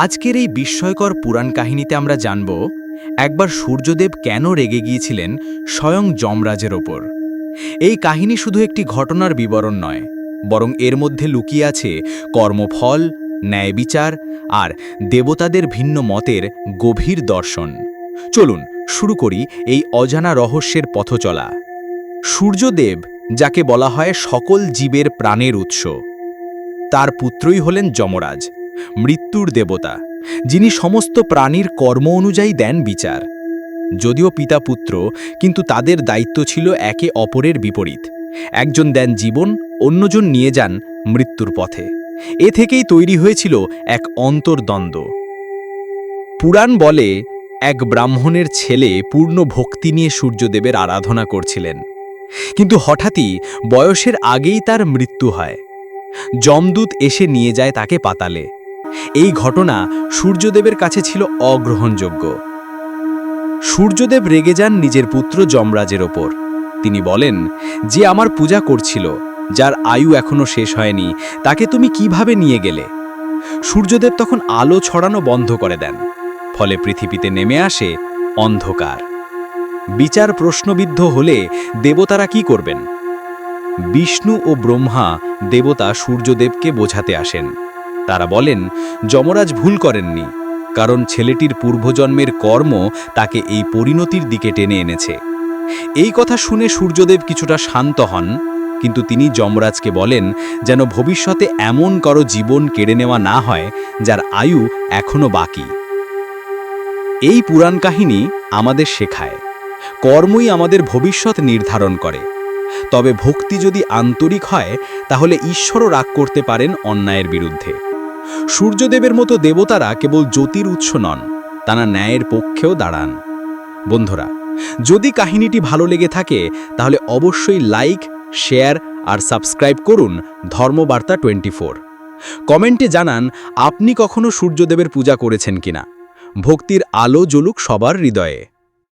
আজকের এই বিস্ময়কর পুরাণ কাহিনীতে আমরা জানব, একবার সূর্যদেব কেন রেগে গিয়েছিলেন স্বয়ং যমরাজের ওপর? এই কাহিনী শুধু একটি ঘটনার বিবরণ নয়, বরং এর মধ্যে লুকিয়ে আছে কর্মফল ন্যায় বিচার আর দেবতাদের ভিন্ন মতের গভীর দর্শন। চলুন শুরু করি এই অজানা রহস্যের পথ চলা সূর্যদেব, যাকে বলা হয় সকল জীবের প্রাণের উৎস, তার পুত্রই হলেন যমরাজ। মৃত্যুর দেবতা, যিনি সমস্ত প্রাণীর কর্ম অনুযায়ী দেন বিচার। যদিও পিতা পুত্র, কিন্তু তাদের দায়িত্ব ছিল একে অপরের বিপরীত। একজন দেন জীবন, অন্যজন নিয়ে যান মৃত্যুর পথে। এ থেকেই তৈরি হয়েছিল এক অন্তর্দ্বন্দ্ব। পুরাণ বলে, এক ব্রাহ্মণের ছেলে পূর্ণ ভক্তি নিয়ে সূর্যদেবের আরাধনা করছিলেন। কিন্তু হঠাৎই বয়সের আগেই তার মৃত্যু হয়। যমদূত এসে নিয়ে যায় তাকে পাতালে। এই ঘটনা সূর্যদেবের কাছে ছিল অগ্রহণযোগ্য। সূর্যদেব রেগে যান নিজের পুত্র যমরাজের ওপর। তিনি বলেন, যে আমার পূজা করছিল, যার আয়ু এখনও শেষ হয়নি, তাকে তুমি কীভাবে নিয়ে গেলে? সূর্যদেব তখন আলো ছড়ানো বন্ধ করে দেন, ফলে পৃথিবীতে নেমে আসে অন্ধকার। বিচার প্রশ্নবিদ্ধ হলে দেবতারা কি করবেন? বিষ্ণু ও ব্রহ্মা দেবতা সূর্যদেবকে বোঝাতে আসেন। তারা বলেন, যমরাজ ভুল করেননি, কারণ ছেলেটির পূর্বজন্মের কর্ম তাকে এই পরিণতির দিকে টেনে এনেছে। এই কথা শুনে সূর্যদেব কিছুটা শান্ত হন, কিন্তু তিনি যমরাজকে বলেন, যেন ভবিষ্যতে এমন কারও জীবন কেড়ে নেওয়া না হয়, যার আয়ু এখনও বাকি। এই পুরাণ কাহিনী আমাদের শেখায়, কর্মই আমাদের ভবিষ্যৎ নির্ধারণ করে। তবে ভক্তি যদি আন্তরিক হয়, তাহলে ঈশ্বরও রাগ করতে পারেন অন্যায়ের বিরুদ্ধে। সূর্যদেবের মতো দেবতারা কেবল জ্যোতির উৎস নন, তারা ন্যায়ের পক্ষেও দাঁড়ান। বন্ধুরা, যদি কাহিনীটি ভালো লেগে থাকে, তাহলে অবশ্যই লাইক, শেয়ার আর সাবস্ক্রাইব করুন ধর্মবার্তা টোয়েন্টি কমেন্টে জানান, আপনি কখনো সূর্যদেবের পূজা করেছেন কিনা? ভক্তির আলো জ্বলুক সবার হৃদয়ে।